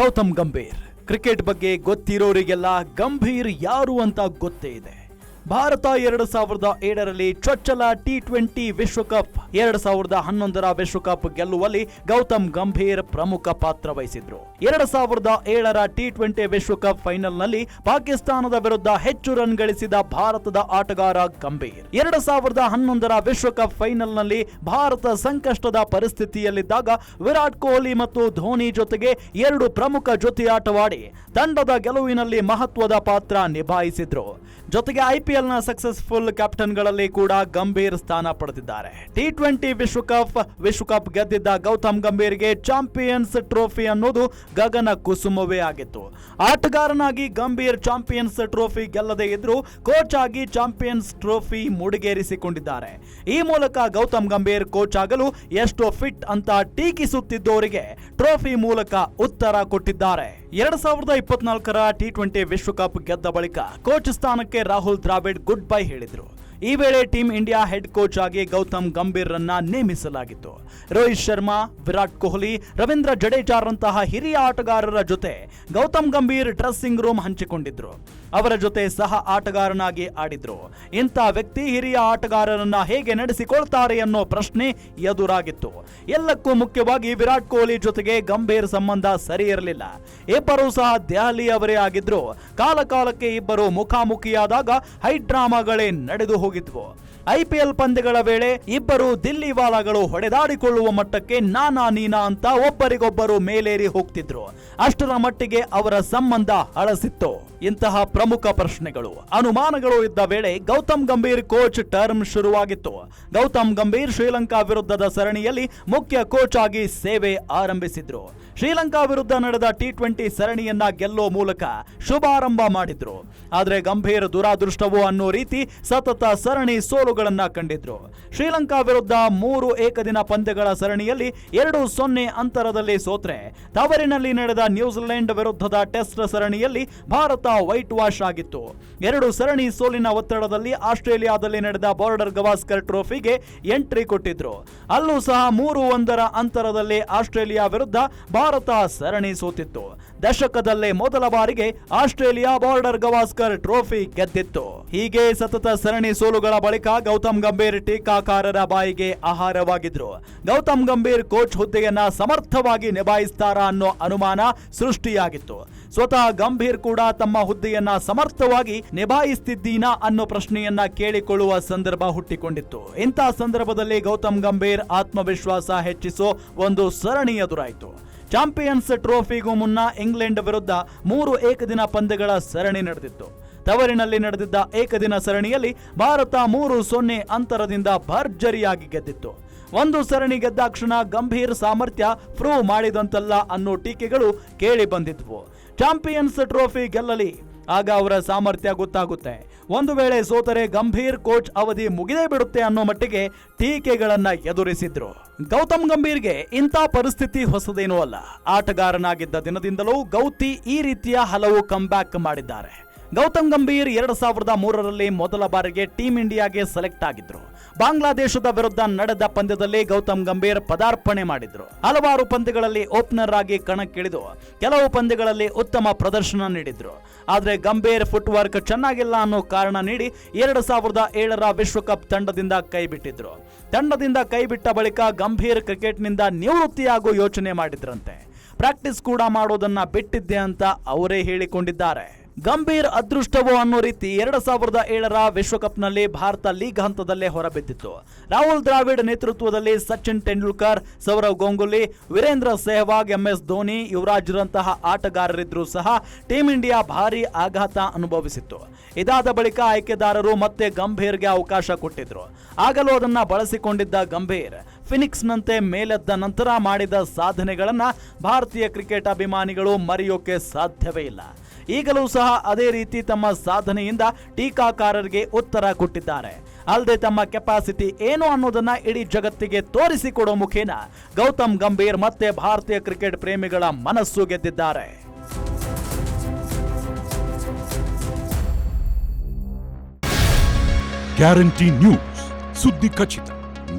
Gautam Gambhir. Cricket ಬಗ್ಗೆ ಗೊತ್ತಿರೋರಿಗೆಲ್ಲ ಗಂಭೀರ್ ಯಾರು ಅಂತ ಗೊತ್ತೇ ಇದೆ. ಭಾರತ ಎರಡು ಸಾವಿರದ ಏಳರಲ್ಲಿ ಚೊಚ್ಚಲ ಟಿ ಟ್ವೆಂಟಿ ವಿಶ್ವಕಪ್, ಎರಡು ಸಾವಿರದ ಹನ್ನೊಂದರ ವಿಶ್ವಕಪ್ ಗೆಲ್ಲುವಲ್ಲಿ ಗೌತಮ್ ಗಂಭೀರ್ ಪ್ರಮುಖ ಪಾತ್ರ ವಹಿಸಿದ್ರು. ಎರಡು ಸಾವಿರದ ಏಳರ ಟಿ ಟ್ವೆಂಟಿ ವಿಶ್ವಕಪ್ ಫೈನಲ್ನಲ್ಲಿ ಪಾಕಿಸ್ತಾನದ ವಿರುದ್ಧ ಹೆಚ್ಚು ರನ್ ಗಳಿಸಿದ ಭಾರತದ ಆಟಗಾರ ಗಂಭೀರ್. ಎರಡು ಸಾವಿರದ ಹನ್ನೊಂದರ ವಿಶ್ವಕಪ್ ಫೈನಲ್ನಲ್ಲಿ ಭಾರತ ಸಂಕಷ್ಟದ ಪರಿಸ್ಥಿತಿಯಲ್ಲಿದ್ದಾಗ ವಿರಾಟ್ ಕೊಹ್ಲಿ ಮತ್ತು ಧೋನಿ ಜೊತೆಗೆ ಎರಡು ಪ್ರಮುಖ ಜೊತೆಯಾಟವಾಡಿ ತಂಡದ ಗೆಲುವಿನಲ್ಲಿ ಮಹತ್ವದ ಪಾತ್ರ ನಿಭಾಯಿಸಿದ್ರು. ಜೊತೆಗೆ ಐಪಿಎಲ್ನ ಸಕ್ಸಸ್ಫುಲ್ ಕ್ಯಾಪ್ಟನ್ಗಳಲ್ಲಿ ಕೂಡ ಗಂಭೀರ್ ಸ್ಥಾನ ಪಡೆದಿದ್ದಾರೆ. ಟಿ ಟ್ವೆಂಟಿ ವಿಶ್ವಕಪ್ ವಿಶ್ವಕಪ್ ಗೆದ್ದಿದ್ದ ಗೌತಮ್ ಗಂಭೀರ್ಗೆ ಚಾಂಪಿಯನ್ಸ್ ಟ್ರೋಫಿ ಅನ್ನೋದು ಗಗನ ಕುಸುಮವೇ ಆಗಿತ್ತು. ಆಟಗಾರನಾಗಿ ಗಂಭೀರ್ ಚಾಂಪಿಯನ್ಸ್ ಟ್ರೋಫಿ ಗೆಲ್ಲದೆ ಇದ್ರೂ ಕೋಚ್ ಆಗಿ ಚಾಂಪಿಯನ್ಸ್ ಟ್ರೋಫಿ ಮುಡಿಗೇರಿಸಿಕೊಂಡಿದ್ದಾರೆ. ಈ ಮೂಲಕ ಗೌತಮ್ ಗಂಭೀರ್ ಕೋಚ್ ಆಗಲು ಎಷ್ಟು ಫಿಟ್ ಅಂತ ಟೀಕಿಸುತ್ತಿದ್ದವರಿಗೆ ಟ್ರೋಫಿ ಮೂಲಕ ಉತ್ತರ ಕೊಟ್ಟಿದ್ದಾರೆ. ಎರಡ್ ಸಾವಿರದ ಇಪ್ಪತ್ನಾಲ್ಕರ ಟಿ ಟ್ವೆಂಟಿ ವಿಶ್ವಕಪ್ ಗೆದ್ದ ಬಳಿಕ ಕೋಚ್ ಸ್ಥಾನಕ್ಕೆ ರಾಹುಲ್ ದ್ರಾವಿಡ್ ಗುಡ್ ಬೈ ಹೇಳಿದ್ರು. ಈ ವೇಳೆ ಟೀಂ ಇಂಡಿಯಾ ಹೆಡ್ ಕೋಚ್ ಆಗಿ ಗೌತಮ್ ಗಂಭೀರ್ ರನ್ನ ನೇಮಿಸಲಾಗಿತ್ತು. ರೋಹಿತ್ ಶರ್ಮಾ, ವಿರಾಟ್ ಕೊಹ್ಲಿ, ರವೀಂದ್ರ ಜಡೇಜಾರಂತಹ ಹಿರಿಯ ಆಟಗಾರರ ಜೊತೆ ಗೌತಮ್ ಗಂಭೀರ್ ಡ್ರೆಸ್ಸಿಂಗ್ ರೂಮ್ ಹಂಚಿಕೊಂಡಿದ್ರು. ಅವರ ಜೊತೆ ಸಹ ಆಟಗಾರನಾಗಿ ಆಡಿದ್ರು. ಇಂಥ ವ್ಯಕ್ತಿ ಹಿರಿಯ ಆಟಗಾರರನ್ನ ಹೇಗೆ ನಡೆಸಿಕೊಳ್ತಾರೆ ಅನ್ನೋ ಪ್ರಶ್ನೆ ಎದುರಾಗಿತ್ತು. ಎಲ್ಲಕ್ಕೂ ಮುಖ್ಯವಾಗಿ ವಿರಾಟ್ ಕೊಹ್ಲಿ ಜೊತೆಗೆ ಗಂಭೀರ್ ಸಂಬಂಧ ಸರಿ ಇರಲಿಲ್ಲ. ಇಬ್ಬರು ಸಹ ದೆಹಲಿ ಅವರೇ ಆಗಿದ್ರು. ಕಾಲಕಾಲಕ್ಕೆ ಇಬ್ಬರು ಮುಖಾಮುಖಿಯಾದಾಗ ಹೈ ಡ್ರಾಮಾಗಳೇ ನಡೆದು ಹೋಗಿದ್ವು. ಐಪಿಎಲ್ ಪಂದ್ಯಗಳ ವೇಳೆ ಇಬ್ಬರು ದಿಲ್ಲಿ ವಾಲಾಗಳು ಹೊಡೆದಾಡಿಕೊಳ್ಳುವ ಮಟ್ಟಕ್ಕೆ ನಾನಾ ನೀನಾ ಅಂತ ಒಬ್ಬರಿಗೊಬ್ಬರು ಮೇಲೇರಿ ಹೋಗ್ತಿದ್ರು. ಅಷ್ಟರ ಮಟ್ಟಿಗೆ ಅವರ ಸಂಬಂಧ ಹಳಸಿತ್ತು ಇಂತಹ ಪ್ರಮುಖ ಪ್ರಶ್ನೆಗಳು. ಅನುಮಾನಗಳು ಇದ್ದ ವೇಳೆ ಗೌತಮ್ ಗಂಭೀರ್ ಕೋಚ್ ಟರ್ಮ್ ಶುರುವಾಗಿತ್ತು. ಗೌತಮ್ ಗಂಭೀರ್ ಶ್ರೀಲಂಕಾ ವಿರುದ್ಧದ ಸರಣಿಯಲ್ಲಿ ಮುಖ್ಯ ಕೋಚ್ ಆಗಿ ಸೇವೆ ಆರಂಭಿಸಿದ್ರು. ಶ್ರೀಲಂಕಾ ವಿರುದ್ಧ ನಡೆದ ಟಿ ಟ್ವೆಂಟಿ ಸರಣಿಯನ್ನ ಗೆಲ್ಲೋ ಮೂಲಕ ಶುಭಾರಂಭ ಮಾಡಿದ್ರು. ಆದರೆ ಗಂಭೀರ್ ದುರಾದೃಷ್ಟವೋ ಅನ್ನೋ ರೀತಿ ಸತತ ಸರಣಿ ಸೋಲುಗಳನ್ನ ಕಂಡಿದ್ರು. ಶ್ರೀಲಂಕಾ ವಿರುದ್ಧ ಮೂರು ಏಕದಿನ ಪಂದ್ಯಗಳ ಸರಣಿಯಲ್ಲಿ ಎರಡು ಸೊನ್ನೆ ಅಂತರದಲ್ಲಿ ಸೋತ್ರೆ. ತವರಿನಲ್ಲಿ ನಡೆದ ನ್ಯೂಜಿಲೆಂಡ್ ವಿರುದ್ಧದ ಟೆಸ್ಟ್ ಸರಣಿಯಲ್ಲಿ ಭಾರತ ವೈಟ್ ವಾಶ್ ಆಗಿತ್ತು. ಎರಡು ಸರಣಿ ಸೋಲಿನ ಒತ್ತಡದಲ್ಲಿ ಆಸ್ಟ್ರೇಲಿಯಾದಲ್ಲಿ ನಡೆದ ಬಾರ್ಡರ್ ಗವಾಸ್ಕರ್ ಟ್ರೋಫಿಗೆ ಎಂಟ್ರಿ ಕೊಟ್ಟಿದ್ರು. ಅಲ್ಲೂ ಸಹ ಮೂರು ಒಂದರ ಅಂತರದಲ್ಲಿ ಆಸ್ಟ್ರೇಲಿಯಾ ವಿರುದ್ಧ ಭಾರತ ಸರಣಿ ಸೋತಿತ್ತು. ದಶಕದಲ್ಲೇ ಮೊದಲ ಬಾರಿಗೆ ಆಸ್ಟ್ರೇಲಿಯಾ ಬಾರ್ಡರ್ ಗವಾಸ್ಕರ್ ಟ್ರೋಫಿ ಗೆದ್ದಿತ್ತು. ಹೀಗೆ ಸತತ ಸರಣಿ ಸೋಲುಗಳ ಬಳಿಕ ಗೌತಮ್ ಗಂಭೀರ್ ಟೀಕಾಕಾರರ ಬಾಯಿಗೆ ಆಹಾರವಾಗಿದ್ರು. ಗೌತಮ್ ಗಂಭೀರ್ ಕೋಚ್ ಹುದ್ದೆಯನ್ನ ಸಮರ್ಥವಾಗಿ ನಿಭಾಯಿಸ್ತಾರಾ ಅನ್ನೋ ಅನುಮಾನ ಸೃಷ್ಟಿಯಾಗಿತ್ತು. ಸ್ವತಃ ಗಂಭೀರ್ ಕೂಡ ತಮ್ಮ ಹುದ್ದೆಯನ್ನ ಸಮರ್ಥವಾಗಿ ನಿಭಾಯಿಸ್ತಿದ್ದೀನಾ ಅನ್ನೋ ಪ್ರಶ್ನೆಯನ್ನ ಕೇಳಿಕೊಳ್ಳುವ ಸಂದರ್ಭ ಹುಟ್ಟಿಕೊಂಡಿತ್ತು. ಇಂಥ ಸಂದರ್ಭದಲ್ಲಿ ಗೌತಮ್ ಗಂಭೀರ್ ಆತ್ಮವಿಶ್ವಾಸ ಹೆಚ್ಚಿಸೋ ಒಂದು ಸರಣಿ ಎದುರಾಯಿತು ಚಾಂಪಿಯನ್ಸ್ ಟ್ರೋಫಿಗೂ ಮುನ್ನ ಇಂಗ್ಲೆಂಡ್ ವಿರುದ್ಧ ಮೂರು ಏಕದಿನ ಪಂದ್ಯಗಳ ಸರಣಿ ನಡೆದಿತ್ತು. ತವರಿನಲ್ಲಿ ನಡೆದಿದ್ದ ಏಕದಿನ ಸರಣಿಯಲ್ಲಿ ಭಾರತ ಮೂರು ಸೊನ್ನೆ ಅಂತರದಿಂದ ಭರ್ಜರಿಯಾಗಿ ಗೆದ್ದಿತ್ತು. ಒಂದು ಸರಣಿ ಗೆದ್ದಾಕ್ಷಣ ಗಂಭೀರ್ ಸಾಮರ್ಥ್ಯ ಪ್ರೂವ್ ಮಾಡಿದಂತಲ್ಲ ಅನ್ನೋ ಟೀಕೆಗಳು ಕೇಳಿ ಬಂದಿದ್ವು. Champions trophy ಗೆಲ್ಲಲಿ. ಆಗ ಅವರ ಸಾಮರ್ಥ್ಯ ಗೊತ್ತಾಗುತ್ತೆ. ಒಂದು ವೇಳೆ ಸೋತರೆ ಗಂಭೀರ್ ಕೋಚ್ ಅವಧಿ ಮುಗಿದೇ ಬಿಡುತ್ತೆ ಅನ್ನೋ ಮಟ್ಟಿಗೆ ಟೀಕೆಗಳನ್ನ ಎದುರಿಸಿದ್ರು. ಗೌತಮ್ ಗಂಭೀರ್ಗೆ ಇಂಥ ಪರಿಸ್ಥಿತಿ ಹೊಸದೇನೂ ಅಲ್ಲ. ಆಟಗಾರನಾಗಿದ್ದ ದಿನದಿಂದಲೂ ಗೌತಿ ಈ ರೀತಿಯ ಹಲವು ಕಂಬ್ಯಾಕ್ ಮಾಡಿದ್ದಾರೆ. ಗೌತಮ್ ಗಂಭೀರ್ ಎರಡು ಸಾವಿರದ ಮೂರರಲ್ಲಿ ಮೊದಲ ಬಾರಿಗೆ ಟೀಂ ಇಂಡಿಯಾಗೆ ಸೆಲೆಕ್ಟ್ ಆಗಿದ್ರು. ಬಾಂಗ್ಲಾದೇಶದ ವಿರುದ್ಧ ನಡೆದ ಪಂದ್ಯದಲ್ಲಿ ಗೌತಮ್ ಗಂಭೀರ್ ಪದಾರ್ಪಣೆ ಮಾಡಿದ್ರು. ಹಲವಾರು ಪಂದ್ಯಗಳಲ್ಲಿ ಓಪನರ್ ಆಗಿ ಕಣಕ್ಕಿಳಿದು ಕೆಲವು ಪಂದ್ಯಗಳಲ್ಲಿ ಉತ್ತಮ ಪ್ರದರ್ಶನ ನೀಡಿದ್ರು. ಆದರೆ ಗಂಭೀರ್ ಫುಟ್ವರ್ಕ್ ಚೆನ್ನಾಗಿಲ್ಲ ಅನ್ನೋ ಕಾರಣ ನೀಡಿ ಎರಡು ಸಾವಿರದ ಏಳರ ವಿಶ್ವಕಪ್ ತಂಡದಿಂದ ಕೈಬಿಟ್ಟಿದ್ರು ತಂಡದಿಂದ ಕೈಬಿಟ್ಟ ಬಳಿಕ ಗಂಭೀರ್ ಕ್ರಿಕೆಟ್ನಿಂದ ನಿವೃತ್ತಿಯಾಗೋ ಯೋಚನೆ ಮಾಡಿದ್ರಂತೆ. ಪ್ರಾಕ್ಟೀಸ್ ಕೂಡ ಮಾಡೋದನ್ನ ಬಿಟ್ಟಿದ್ದೆ ಅಂತ ಅವರೇ ಹೇಳಿಕೊಂಡಿದ್ದಾರೆ. ಗಂಭೀರ್ ಅದೃಷ್ಟವೋ ಅನ್ನೋ ರೀತಿ ಎರಡ್ ಸಾವಿರದ ಏಳರ ವಿಶ್ವಕಪ್ನಲ್ಲಿ ಭಾರತ ಲೀಗ್ ಹಂತದಲ್ಲೇ ಹೊರಬಿದ್ದಿತ್ತು. ರಾಹುಲ್ ದ್ರಾವಿಡ್ ನೇತೃತ್ವದಲ್ಲಿ ಸಚಿನ್ ತೆಂಡೂಲ್ಕರ್, ಸೌರವ್ ಗಂಗೂಲಿ, ವೀರೇಂದ್ರ ಸೆಹ್ವಾಗ್, ಎಂಎಸ್ ಧೋನಿ ಯುವರಾಜ್ರಂತಹ ಆಟಗಾರರಿದ್ದರೂ ಸಹ ಟೀಂ ಇಂಡಿಯಾ ಭಾರಿ ಆಘಾತ ಅನುಭವಿಸಿತ್ತು. ಇದಾದ ಬಳಿಕ ಆಯ್ಕೆದಾರರು ಮತ್ತೆ ಗಂಭೀರ್ಗೆ ಅವಕಾಶ ಕೊಟ್ಟಿದ್ರು. ಆಗಲೂ ಅದನ್ನ ಬಳಸಿಕೊಂಡಿದ್ದ ಗಂಭೀರ್, ಫಿನಿಕ್ಸ್ನಂತೆ ಮೇಲೆದ್ದ ನಂತರ ಮಾಡಿದ ಸಾಧನೆಗಳನ್ನು ಭಾರತೀಯ ಕ್ರಿಕೆಟ್ ಅಭಿಮಾನಿಗಳು ಮರೆಯೋಕೆ ಸಾಧ್ಯವೇ ಇಲ್ಲ. ಈಗಲೂ ಸಹ ಅದೇ ರೀತಿ ತಮ್ಮ ಸಾಧನೆಯಿಂದ ಟೀಕಾಕಾರರಿಗೆ ಉತ್ತರ ಕೊಟ್ಟಿದ್ದಾರೆ. ಅಲ್ಲದೆ ತಮ್ಮ ಕೆಪಾಸಿಟಿ ಏನು ಅನ್ನೋದನ್ನ ಇಡೀ ಜಗತ್ತಿಗೆ ತೋರಿಸಿಕೊಡೋ ಮುಖೇನ ಗೌತಮ್ ಗಂಭೀರ್ ಮತ್ತೆ ಭಾರತೀಯ ಕ್ರಿಕೆಟ್ ಪ್ರೇಮಿಗಳ ಮನಸ್ಸು ಗೆದ್ದಿದ್ದಾರೆ. ಗ್ಯಾರಂಟಿ ನ್ಯೂಸ್ ಸುದ್ದಿ ಖಚಿತ,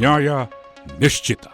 ನ್ಯಾಯ ನಿಶ್ಚಿತ.